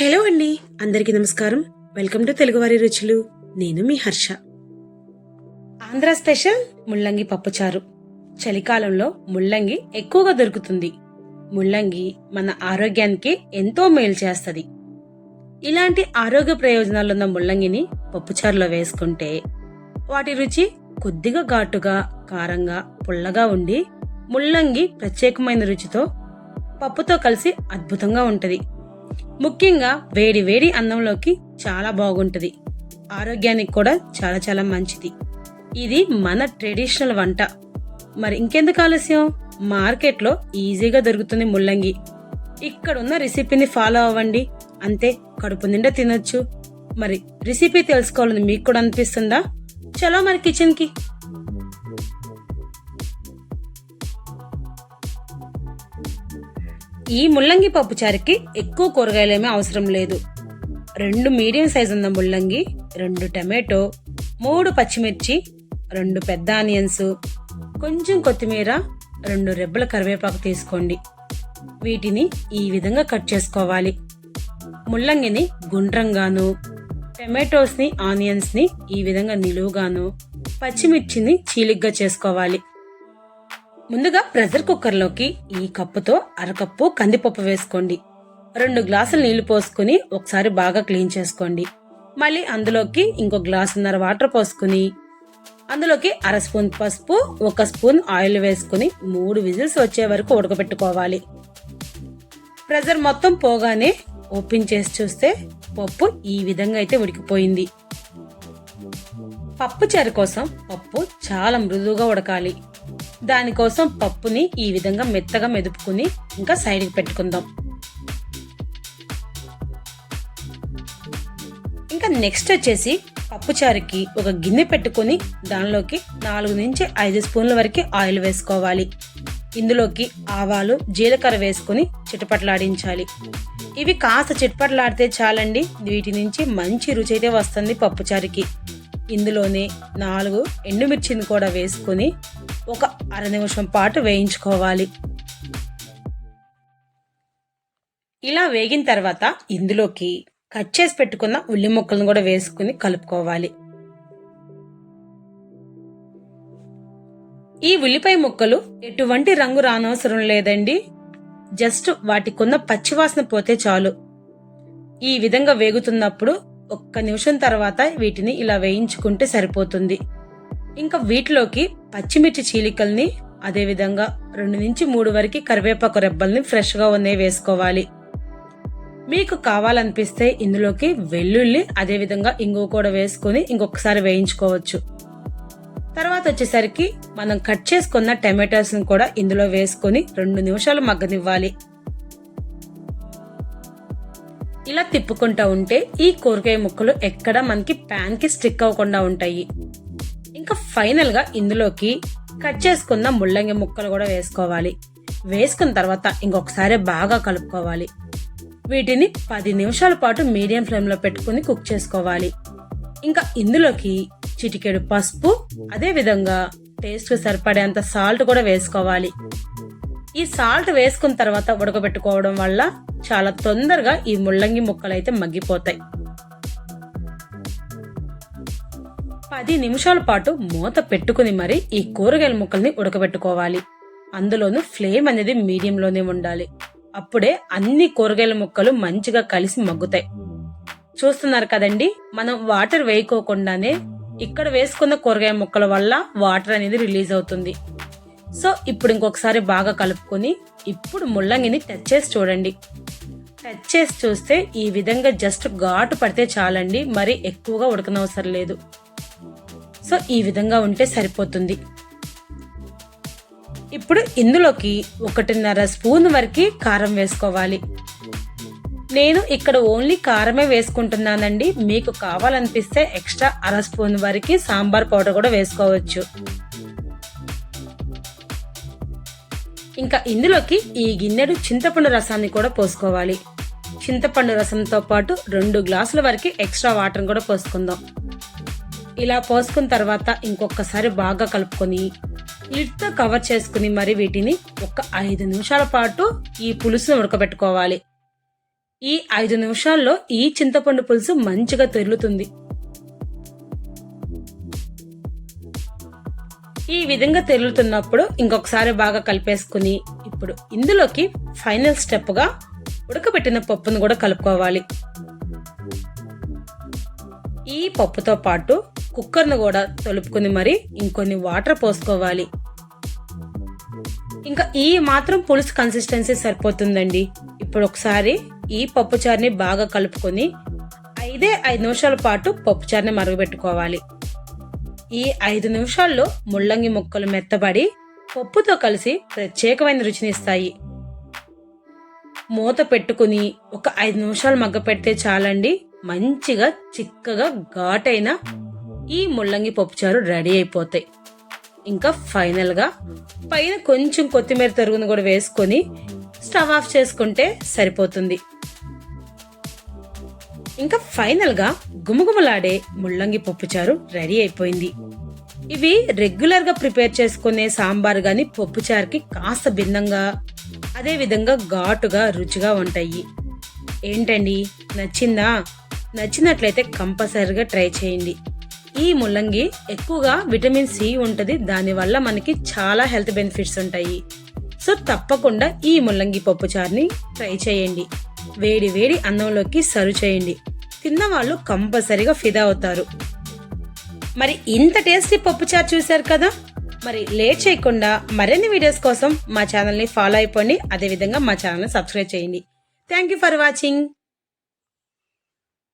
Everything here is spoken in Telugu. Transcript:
హలో అండి. అందరికీ నమస్కారం. వెల్కమ్ టు తెలుగువారి రుచులు. నేను మీ హర్ష. ఆంధ్ర స్పెషల్ ముల్లంగి పప్పుచారు. చలికాలంలో ముల్లంగి ఎక్కువగా దొరుకుతుంది. ముల్లంగి మన ఆరోగ్యానికి ఎంతో మేలు చేస్తుంది. ఇలాంటి ఆరోగ్య ప్రయోజనాలున్న ముల్లంగిని పప్పుచారులో వేసుకుంటే వాటి రుచి కొద్దిగా ఘాటుగా కారంగా పుల్లగా ఉండి ముల్లంగి ప్రత్యేకమైన రుచితో పప్పుతో కలిసి అద్భుతంగా ఉంటుంది. ముఖ్యంగా వేడి వేడి అన్నంలోకి చాలా బాగుంటుంది. ఆరోగ్యానికి కూడా చాలా చాలా మంచిది. ఇది మన ట్రెడిషనల్ వంట. మరి ఇంకెందుకు ఆలస్యం? మార్కెట్లో ఈజీగా దొరుకుతుంది ముల్లంగి. ఇక్కడున్న రెసిపీని ఫాలో అవ్వండి. అంతే కడుపు నిండా తినొచ్చు. మరి రెసిపీ తెలుసుకోవాలని మీకు కూడా అనిపిస్తుందా? చలో మరి కిచెన్కి. ఈ ముల్లంగి పప్పు చారుకి ఎక్కువ కూరగాయలేమీ అవసరం లేదు. రెండు మీడియం సైజ్ ఉన్న ముల్లంగి రెండు టమాటో మూడు పచ్చిమిర్చి రెండు పెద్ద ఆనియన్స్ కొంచెం కొత్తిమీర రెండు రెబ్బల కరివేపాకు తీసుకోండి. వీటిని ఈ విధంగా కట్ చేసుకోవాలి. ముల్లంగిని గుండ్రంగాను టమాటోస్ని ఆనియన్స్ని ఈ విధంగా నిలువుగాను పచ్చిమిర్చిని చీలిగ్గా చేసుకోవాలి. ముందుగా ప్రెషర్ కుక్కర్లోకి ఈ కప్పుతో అరకప్పు కందిపప్పు వేసుకోండి. రెండు గ్లాసులు నీళ్ళు పోసుకుని ఒకసారి బాగా క్లీన్ చేసుకోండి. మళ్ళీ అందులోకి ఇంకో గ్లాసున్నర వాటర్ పోసుకుని అందులోకి అర స్పూన్ పసుపు ఒక స్పూన్ ఆయిల్ వేసుకుని మూడు విజిల్స్ వచ్చే వరకు ఉడకబెట్టుకోవాలి. ప్రెజర్ మొత్తం పోగానే ఓపెన్ చేసి చూస్తే పప్పు ఈ విధంగా అయితే ఉడికిపోయింది. పప్పు చారు కోసం పప్పు చాలా మృదువుగా ఉడకాలి. దానికోసం పప్పుని ఈ విధంగా మెత్తగా మెదుపుకుని ఇంకా సైడ్కి పెట్టుకుందాం. ఇంకా నెక్స్ట్ వచ్చేసి పప్పుచారుకి ఒక గిన్నె పెట్టుకొని దానిలోకి నాలుగు నుంచి ఐదు స్పూన్ల వరకు ఆయిల్ వేసుకోవాలి. ఇందులోకి ఆవాలు జీలకర్ర వేసుకుని చిటపట్లాడించాలి. ఇవి కాస్త చిటపట్లాడితే చాలండి వీటి నుంచి మంచి రుచి అయితే వస్తుంది పప్పుచారుకి. ఇందులోనే నాలుగు ఎండుమిర్చిని కూడా వేసుకొని ఒక అర నిమిషం పాటు వేయించుకోవాలి. ఇలా వేగిన తర్వాత ఇందులోకి కట్ చేసి పెట్టుకున్న ఉల్లి ముక్కలను కూడా వేసుకుని కలుపుకోవాలి. ఈ ఉల్లిపాయ ముక్కలు ఎటువంటి రంగు రానవసరం లేదండి. జస్ట్ వాటికున్న పచ్చివాసన పోతే చాలు. ఈ విధంగా వేగుతున్నప్పుడు ఒక్క నిమిషం తర్వాత వీటిని ఇలా వేయించుకుంటే సరిపోతుంది. ఇంకా వీటిలోకి పచ్చిమిర్చి చీలికల్ని అదేవిధంగా రెండు నుంచి మూడు వరకు కరివేపాకు రెబ్బల్ని ఫ్రెష్గా ఉన్నాయి వేసుకోవాలి. మీకు కావాలనిపిస్తే ఇందులోకి వెల్లుల్లి అదేవిధంగా ఇంగువ కూడా వేసుకొని ఇంకొకసారి వేయించుకోవచ్చు. తర్వాత వచ్చేసరికి మనం కట్ చేసుకున్న టమాటోస్ని కూడా ఇందులో వేసుకొని రెండు నిమిషాలు మగ్గనివ్వాలి. ఇలా తిప్పుకుంటా ఉంటే ఈ కూరగాయ ముక్కలు ఎక్కడ మనకి ప్యాన్కి స్టిక్ అవ్వకుండా ఉంటాయి. ఇంకా ఫైనల్గా ఇందులోకి కట్ చేసుకున్న ముల్లంగి ముక్కలు కూడా వేసుకోవాలి. వేసుకున్న తర్వాత ఇంకొకసారి బాగా కలుపుకోవాలి. వీటిని పది నిమిషాల పాటు మీడియం ఫ్లేమ్లో పెట్టుకుని కుక్ చేసుకోవాలి. ఇంకా ఇందులోకి చిటికెడు పసుపు అదే విధంగా టేస్ట్ సరిపడేంత సాల్ట్ కూడా వేసుకోవాలి. ఈ సాల్ట్ వేసుకున్న తర్వాత ఉడకబెట్టుకోవడం వల్ల చాలా తొందరగా ఈ ముల్లంగి ముక్కలు అయితే మగ్గిపోతాయి. పది నిమిషాల పాటు మూత పెట్టుకుని మరి ఈ కూరగాయల ముక్కల్ని ఉడకబెట్టుకోవాలి. అందులోనూ ఫ్లేమ్ అనేది మీడియంలోనే ఉండాలి. అప్పుడే అన్ని కూరగాయల ముక్కలు మంచిగా కలిసి మగ్గుతాయి. చూస్తున్నారు కదండి? మనం వాటర్ వేయకోకుండానే ఇక్కడ వేసుకున్న కూరగాయ ముక్కల వల్ల వాటర్ అనేది రిలీజ్ అవుతుంది. సో ఇప్పుడు ఇంకొకసారి బాగా కలుపుకొని ఇప్పుడు ముల్లంగిని టచ్ చేసి చూడండి. టచ్ చేసి చూస్తే ఈ విధంగా జస్ట్ ఘాటు పడితే చాలండి మరి ఎక్కువగా ఉడకనవసరం లేదు. సో ఈ విధంగా ఉంటే సరిపోతుంది. ఇప్పుడు ఇందులోకి ఒకటిన్నర స్పూన్ వరకు కారం వేసుకోవాలి. నేను ఇక్కడ ఓన్లీ కారమే వేసుకుంటున్నానండి. మీకు కావాలనిపిస్తే ఎక్స్ట్రా అర స్పూన్ వరకు సాంబార్ పౌడర్ కూడా వేసుకోవచ్చు. ఇంకా ఇందులోకి ఈ గిన్నెడు చింతపండు రసాన్ని కూడా పోసుకోవాలి. చింతపండు రసంతో పాటు రెండు గ్లాసుల వరకు ఎక్స్ట్రా వాటర్ కూడా పోసుకుందాం. ఇలా పోసుకున్న తర్వాత ఇంకొకసారి బాగా కలుపుకొని లిడ్తో కవర్ చేసుకుని మరి వీటిని ఒక ఐదు నిమిషాల పాటు ఈ పులుసును ఉడకబెట్టుకోవాలి. ఈ ఐదు నిమిషాల్లో ఈ చింతపండు పులుసు మంచిగా తెరులుతుంది ఈ విధంగా తెరులుతున్నప్పుడు ఇంకొకసారి బాగా కలిపేసుకుని ఇప్పుడు ఇందులోకి ఫైనల్ స్టెప్గా ఉడకబెట్టిన పప్పును కూడా కలుపుకోవాలి. ఈ పప్పుతో పాటు కుక్కర్ను కూడా తలుపుకుని మరి. ఇంకొన్ని వాటర్ పోసుకోవాలి. ఇంకా ఈ మాత్రం పులుసు కన్సిస్టెన్సీ సరిపోతుందండి. ఇప్పుడు ఒకసారి ఈ పప్పుచారుని బాగా కలుపుకొని ఐదే ఐదు నిమిషాల పాటు పప్పుచారుని మరుగుపెట్టుకోవాలి ఈ ఐదు నిమిషాల్లో ముల్లంగి ముక్కలు మెత్తబడి పప్పుతో కలిసి ప్రత్యేకమైన రుచినిస్తాయి మూత పెట్టుకుని ఒక ఐదు నిమిషాలు మగ్గ పెడితే చాలండి. మంచిగా చిక్కగా ఘాటైన ఈ ముల్లంగి పప్పుచారు రెడీ అయిపోతాయి. ఇంకా ఫైనల్గా పైన కొంచెం కొత్తిమీర తరుగును కూడా వేసుకొని స్టవ్ ఆఫ్ చేసుకుంటే సరిపోతుంది. ఇంకా ఫైనల్గా గుమగుమలాడే ముల్లంగి పప్పుచారు రెడీ అయిపోయింది. ఇవి రెగ్యులర్గా ప్రిపేర్ చేసుకునే సాంబార్ కానీ పప్పుచారుకి కాస్త భిన్నంగా అదే విధంగా ఘాటుగా రుచిగా ఉంటాయి. ఏంటండి? నచ్చిందా? నచ్చినట్లయితే కంపల్సరిగా ట్రై చేయండి. ఈ ముల్లంగి ఎక్కువగా విటమిన్ సి ఉంటుంది దానివల్ల మనకి చాలా హెల్త్ బెనిఫిట్స్ ఉంటాయి. సో తప్పకుండా ఈ ముల్లంగి పప్పు చారుని ట్రై చేయండి. వేడి వేడి అన్నంలోకి సర్వ్ చేయండి. తిన్నవాళ్ళు కంపల్సరిగా ఫిదా అవుతారు. మరి ఇంత టేస్టీ పప్పు చారు చూశారు కదా? మరి లేట్ చేయకుండా మరిన్ని వీడియోస్ కోసం మా ఛానల్ని ఫాలో అయిపోండి. అదేవిధంగా మా ఛానల్ని సబ్స్క్రైబ్ చేయండి. Thank you for watching.